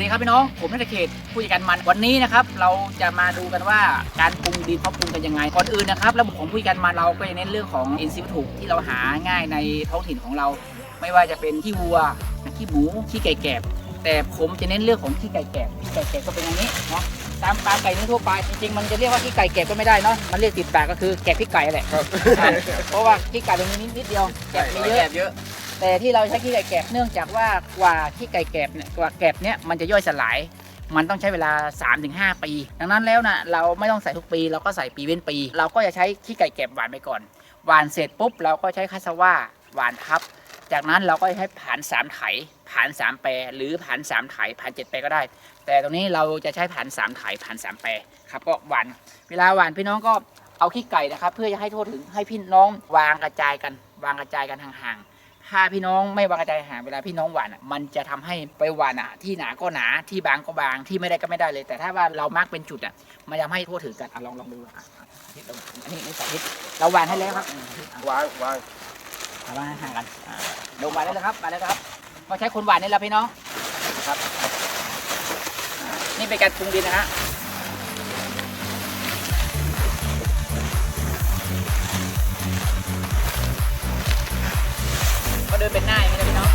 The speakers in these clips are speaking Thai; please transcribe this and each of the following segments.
ดีครับพี่น้อง ผมนัทเขตผู้จัดการมันวันนี้นะครับเราจะมาดูกันว่าการปรุงดินเขาปรุงกันยังไงก่อนอื่นนะครับระบบของผู้จัดการมันเราก็จะเน้นเรื่องของอินทรีย์วัตถุที่เราหาง่ายในท้องถิ่นของเรา ไม่ว่าจะเป็นขี้วัวขี้หมูขี้ไก่แกบแต่ผมจะเน้นเรื่องของขี้ไก่แกบขี้ไก่แกบก็เป็นอย่างนี้เนาะตามตามไก่เนื้อทั่วไปจริงๆมันจะเรียกว่าขี้ไก่แกบก็ไม่ได้เนาะมันเรียกติดปากก็คือแกบขี้ไก่แหละครับอ่าเพราะว่าขี้ไก่ตรงนี้นิดเดียวแกบมีเยอะเยอะ แต่ที่เราใช้ขี้ไก่แกบเนื่องจากว่ากว่าขี้ไก่แกบเนี่ยกว่าแกบเนี่ยมันจะย่อยสลาย มันต้องใช้เวลา 3-5 ปี ดังนั้นแล้วนะเราไม่ต้องใส่ทุกปี เราก็ใส่ปีเว้นปี เราก็จะใช้ขี้ไก่แกบหวานไปก่อนหวานเสร็จปุ๊บเราก็ใช้คาสว่าหวานทับ จากนั้นเราก็ใช้ผ่านสามไถผ่านสามแปรหรือผ่านสามไถผ่านเจ็ดแปรก็ได้ แต่ตรงนี้เราจะใช้ผ่านสามไถผ่านสามแปรครับก็หวานเวลาหวานพี่น้องก็เอาขี้ไก่นะครับ เพื่อจะให้ทั่วถึงให้พี่น้องวางกระจายกัน วางกระจายกันห่างๆ ถ้าพี่น้องไม่วางกระจายห่างเวลาพี่น้องหวานอะมันจะทำให้ไปหวานอะ ที่หนาก็หนาที่บางก็บางที่ไม่ได้ก็ไม่ได้เลย แต่ถ้าว่าเรามาร์กเป็นจุดอะมันจะทำให้ทั่วถึงกันอะลองลองดูอะอะอาทิตย์ลองอันนี้นี่สาธิตเราหวานให้แล้วครับอะวางวางเอาวางห่างกันอะลงหวานได้เลยครับหวานได้เลยครับมาใช้คนหวานนี่แหละพี่น้องครับอะนี่เป็นการปรุงดินนะฮะ เดินเป็นหน้าอย่างนี้นะพี่น้อง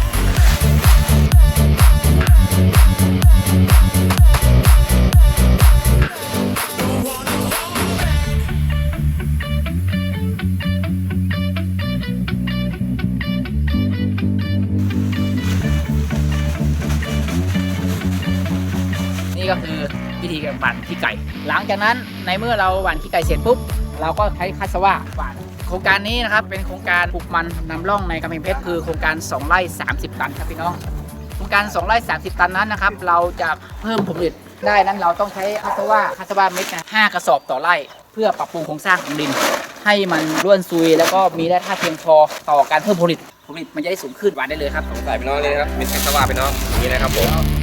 นี่ก็คือวิธีการปั่นขี้ไก่ หลังจากนั้นในเมื่อเราหว่านขี้ไก่เสร็จปุ๊บ เราก็ใช้คัสว่าหว่าน โครงการนี้นะครับเป็นโครงการปลูกมันนำร่องในกำแพงเพชรคือโครงการ 2ไร่30 ตันครับพี่น้องโครงการ 2ไร่30 ตันนั้นนะครับเราจะเพิ่มผลผลิตได้นั้นเราต้องใช้คัสว่าคัสว่าเม็ดนะ5กระสอบต่อไร่ เพื่อปรับปรุงโครงสร้างของดิน ให้มันร่วนซุย แล้วก็มีแร่ธาตุเพียงพอต่อการเพิ่มผลผลิตผลผลิตมันจะได้สูงขึ้นหวานได้เลยครับใส่ไปน้องเลยนะครับเป็นแคสวาไปน้องนี้นะครับผม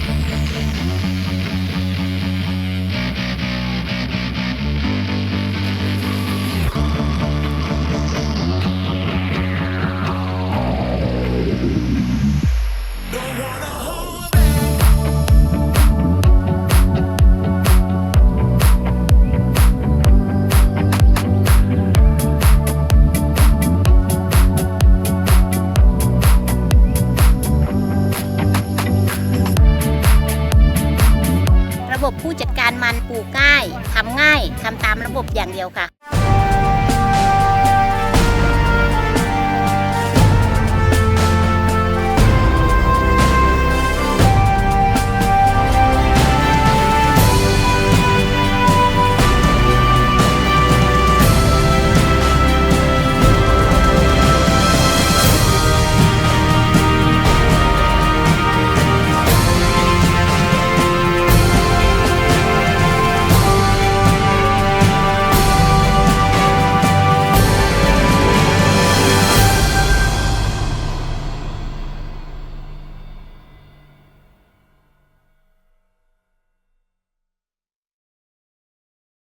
ระบบผู้จัดการมันปลูกง่ายทำง่ายทำตามระบบอย่างเดียวค่ะ